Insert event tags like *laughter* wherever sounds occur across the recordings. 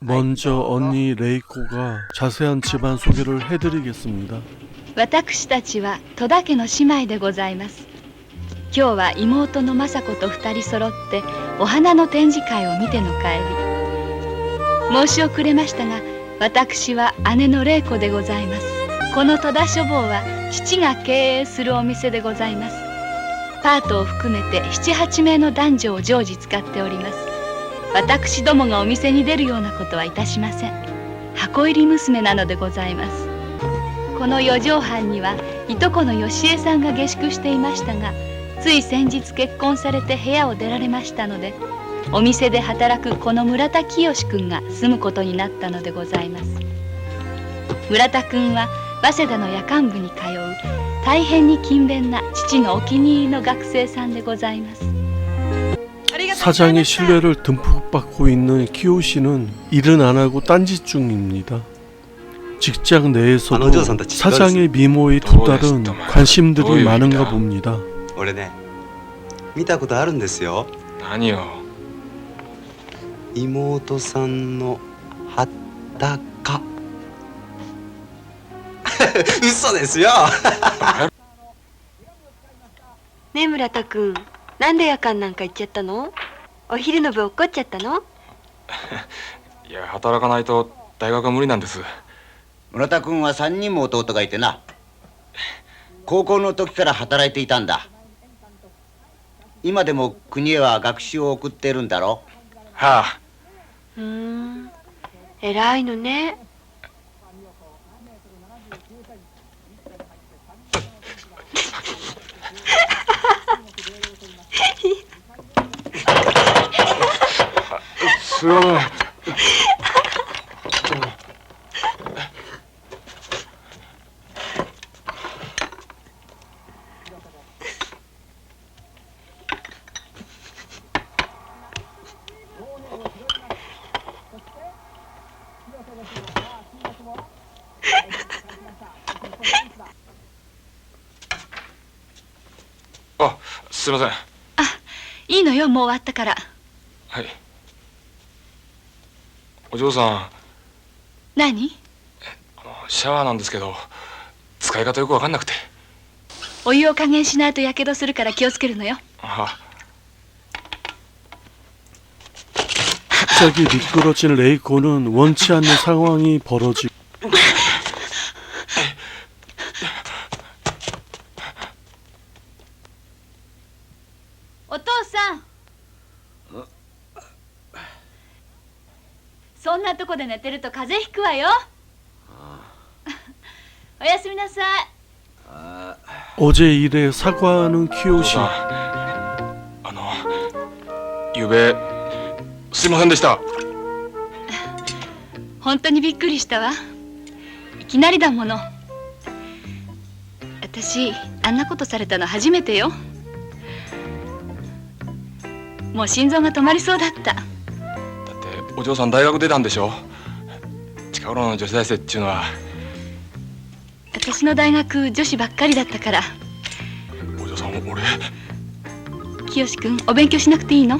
먼저 언니 레이코가 자세한 집안 소개를 해드리겠습니다. 私たちは戸田家の姉妹でございます今日は妹の雅子と二人揃ってお花の展示会を見ての帰り申し遅れましたが私は姉の玲子でございますこの戸田書房は父が経営するお店でございますパートを含めて78名の男女を常時使っております 私どもがお店に出るようなことはいたしません箱入り娘なのでございますこの四畳半にはいとこの吉江さんが下宿していましたがつい先日結婚されて部屋を出られましたのでお店で働くこの村田清君が住むことになったのでございます村田君は早稲田の夜間部に通う大変に勤勉な父のお気に入りの学生さんでございます 사장의 신뢰를 듬뿍 받고 있는 키오 씨는 일은 안 하고 딴짓 중입니다. 직장 내에서도 안오조선 다 집안에서 사장의 미모에 두 딸은 관심들이 많은가 봅니다. 俺ね見たことあるんですよ何よ妹さんの裸嘘ですよねえ村田くんなんで夜間なんか行っちゃったの お昼の部落っこっちゃったの？*laughs* いや働かないと大学は無理なんです。村田君は3人も弟がいてな。高校の時から働いていたんだ。今でも国へは学習を送ってるんだろ。はあ。うーん。偉いのねすいません。あすいません。いいのよもう終わったから。はいお嬢さ何んシャワーなんですけど使い方よく分かんなくてお湯を加減しないとやけどするから気をつけるのよあ 갑자기 미끄러진 레이코는 원치 않는 상황이 벌어지. 고 風邪ひくわよおやすみなさい 어제 일에 사과하는 키오 씨. あのゆうべすいませんでした本当にびっくりしたわいきなりだもの私あんなことされたの初めてよもう心臓が止まりそうだっただってお嬢さん大学出たんでしょ 近頃の女子大生っていうのは。私の大学女子ばっかりだったから。お嬢さん俺。清君お勉強しなくていいの？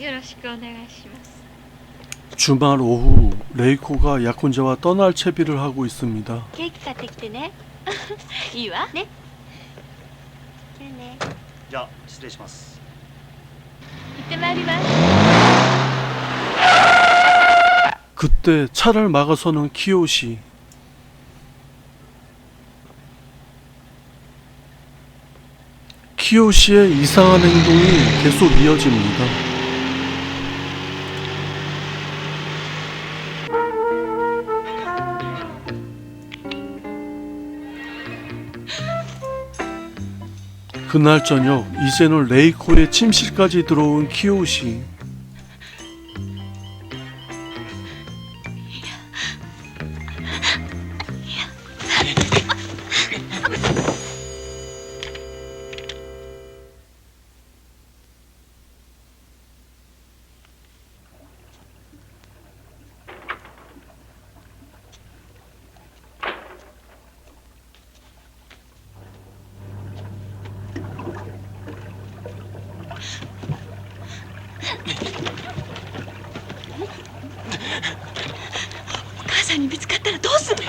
よろしくお願いします 주말 오후 레이코가 약혼자와 떠날 채비를 하고 있습니다. ケーキ買ってきてねいいわねじゃあねじゃあ失礼します行ってまいります 그때 차를 막아서는 키요시. 키요시의 이상한 행동이 계속 이어집니다. 그날 저녁 이제는 레이코의 침실까지 들어온 키요시.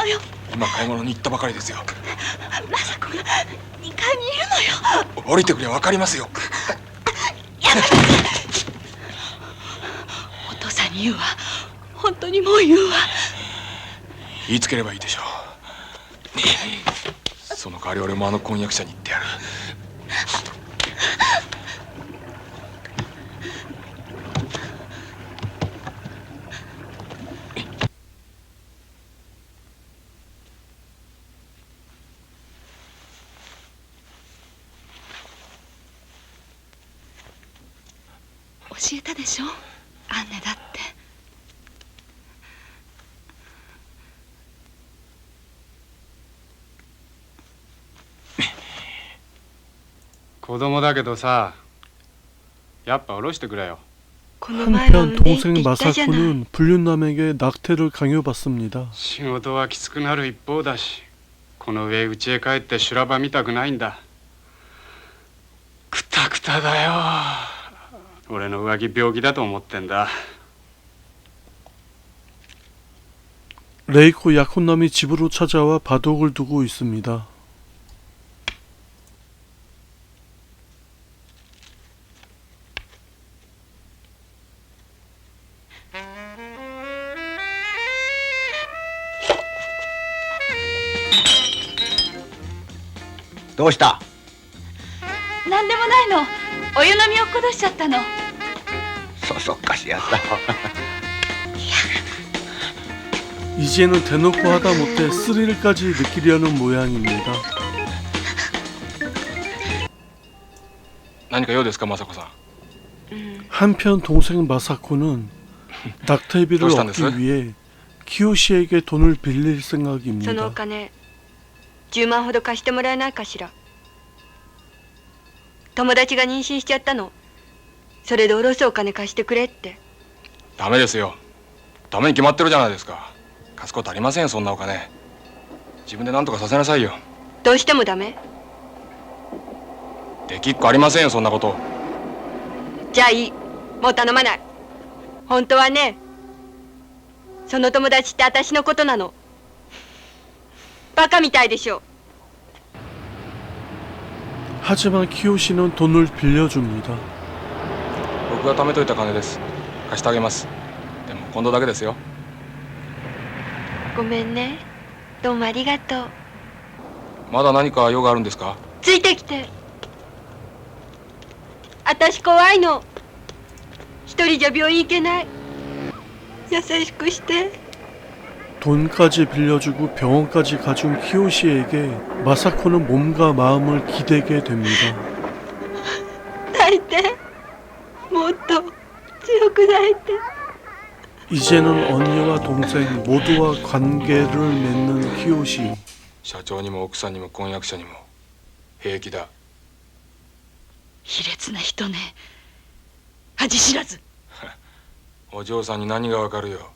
のよ。今買い物に行ったばかりですよ。まさこが2階にいるのよ。降りてくりゃ分かりますよ。お父さんに言うわ。本当にもう言うわ。言いつければいいでしょう。その代わり俺もあの婚約者に教えたでしょアンネだって子供だけどさやっぱ下ろしてくれよこの前は 한편 産んでいいって 동생 言ったじゃない 마사코는 불륜남에게 낙태를 강요받습니다. 仕事はきつくなる一方だしこの上家へ帰って修羅場見たくないんだくたくただよ 俺の浮気病気だと思ってんだ 레이코 약혼남이 집으로 찾아와 바둑을 두고 있습니다. 또どうした何でもないのお湯飲み落っことしちゃったの そそっかしやった *laughs* 이제는 대놓고 하다 못해 스릴까지 느끼려는 모양입니다. 何か用ですか雅子さん 한편 동생 마사코는 *laughs* 낙태비를どうしたんです 얻기 위해 키요시에게 돈을 빌릴 そのお 생각입니다. 金10万ほど貸してもらえないかしら友達が妊娠しちゃったの それでおろすお金貸してくれってダメですよダメに決まってるじゃないですか貸すことありませんよそんなお金自分で何とかさせなさいよどうしてもダメできっこありませんよそんなことじゃあいいもう頼まない本当はねその友達って私のことなのバカみたいでしょ 하지만 키요시는 돈을 빌려줍니다. 僕が貯めといた金です貸してあげますでも今度だけですよごめんねどうもありがとうまだ何か用があるんですかついてきて私怖いの一人じゃ病院行けない優しくして 돈까지 빌려주고 병원까지 가준 키요시에게 마사코는 몸과 마음을 기대게 됩니다. 泣*laughs* いて 또 지역구나한테 이제는 언니와 동생 모두와 관계를 맺는키 시. 社長にも奥さんにも婚約者にも平気だ卑劣な人ね恥知らずお嬢さんに何がわかるよ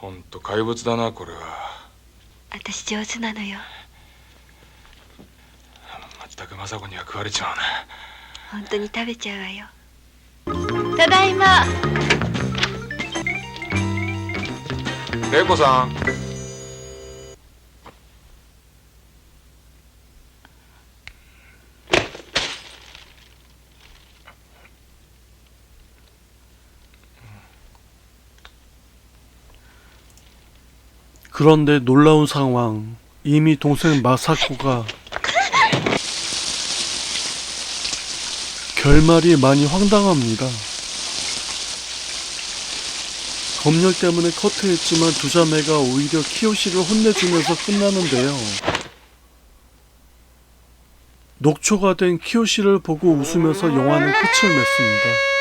ほんと怪物だなこれは。*laughs* 私上手なのよ。まったく雅子には食われちまうな。本当に食べちゃうわよ。ただいま。玲子さん 그런데 놀라운 상황. 이미 동생 마사코가 결말이 많이 황당합니다. 검열 때문에 커트했지만 두 자매가 오히려 키요시를 혼내주면서 끝나는데요. 녹초가 된 키요시를 보고 웃으면서 영화는 끝을 맺습니다.